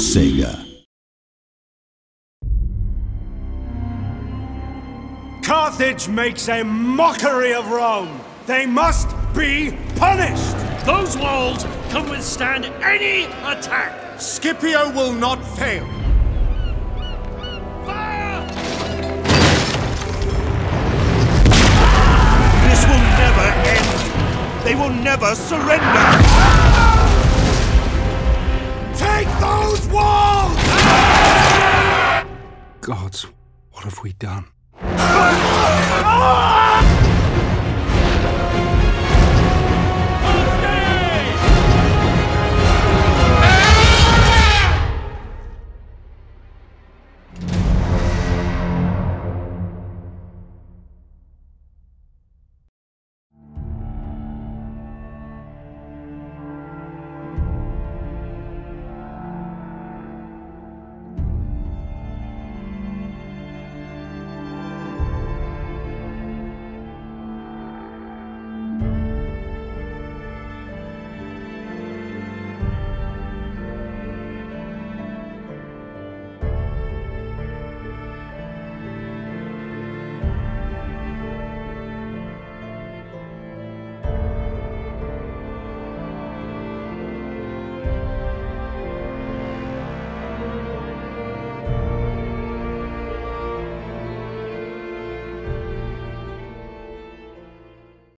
Sega. Carthage makes a mockery of Rome. They must be punished. Those walls can withstand any attack. Scipio will not fail. Fire! This will never end. They will never surrender. Gods, what have we done? Ah!